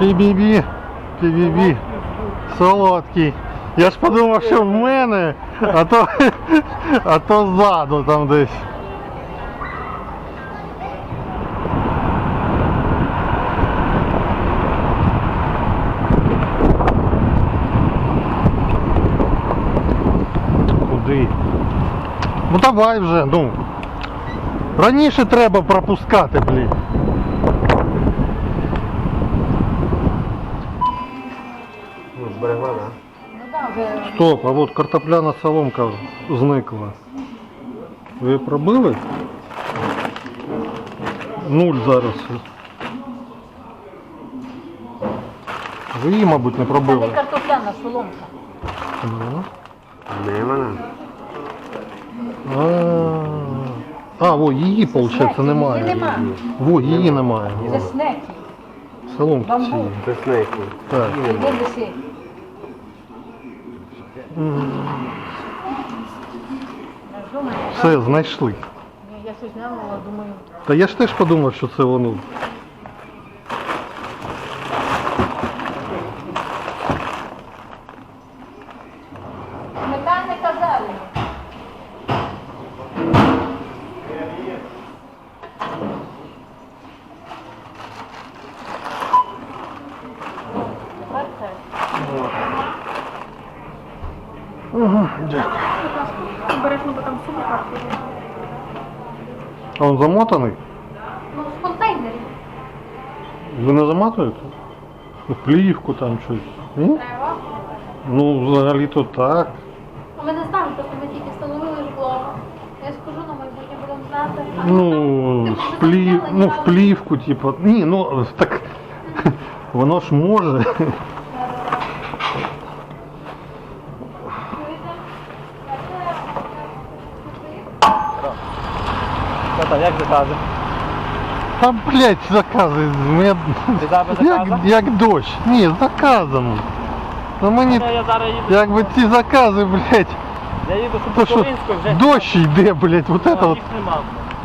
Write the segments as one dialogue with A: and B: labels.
A: Пі-бі-бі, пі-бі-бі. Солодкий. Я ж подумав, що в мене, а то, а то ззаду там десь. Куди? Ну давай вже, ну. Раніше треба пропускати, блін.
B: Ну, зберегла?
C: Ну так, вже
A: Стоп, а от картопляна соломка зникла. Ви пробили? Нуль зараз. Ви її, мабуть, не
C: це
A: пробили.
C: картопляна соломка.
A: Ну.
B: Не вона.
A: А, а, о, її, виходить,
C: Її
A: немає. Во, її немає.
C: Це снеки.
A: Соломки
C: Бамбук.
A: цієї.
B: Це.
A: Так.
C: Думаю,
A: Все, знайшли.
C: я щось глянула, думаю,
A: Та я ж теж подумав, що це воно. Дякую.
C: Обережно, бо там суми карту.
A: А він замотаний?
C: Ну, в контейнері.
A: Ви не заматуєте? Ну, Плівку там щось. Ні?
C: Треба.
A: Ну, взагалі-то так.
C: Ну, Ми не знаємо, просто ми тільки встановили житло. Я скажу, на майбутнє будемо знати. А
A: Ну,
C: там,
A: в,
C: типу, замовляли,
A: ну, в
C: брали.
A: плівку, типу. Ні, ну так воно ж може.
B: Та як закази?
A: Та блять, закази. Мене...
B: Ти запис
A: Як,
B: заказа?
A: як дощ. Ні, заказано. Ну мені
B: Я зараз їду.
A: якби ці закази, блять,
B: Я їду
A: то що
B: Супоколинською вже.
A: дощ йде, блять, вот это от.
B: Їх нема.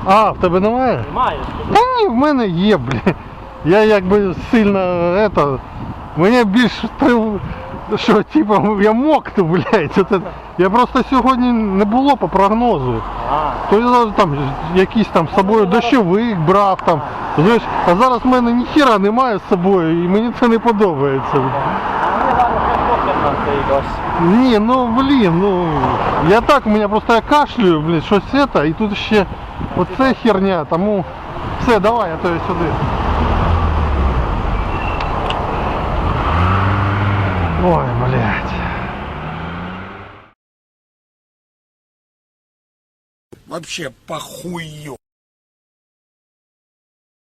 A: А, в тебе немає?
B: Немає.
A: Та ні, в мене є, блядь. Я якби сильно это. Мені більш трив- що типу я мокну, блядь. Це, я просто сьогодні не було по прогнозу.
B: А,
A: То я там якийсь там з собою дощовик брав там. Знаєш, а зараз в мене ніхіра немає з собою і мені це не подобається.
B: а.
A: Ні, ну блін, ну я так, у мене просто я кашлюю, блін, щось це, і тут ще оце херня, тому все, давай, я тобі сюди. Ой, блядь.
D: Вообще похую.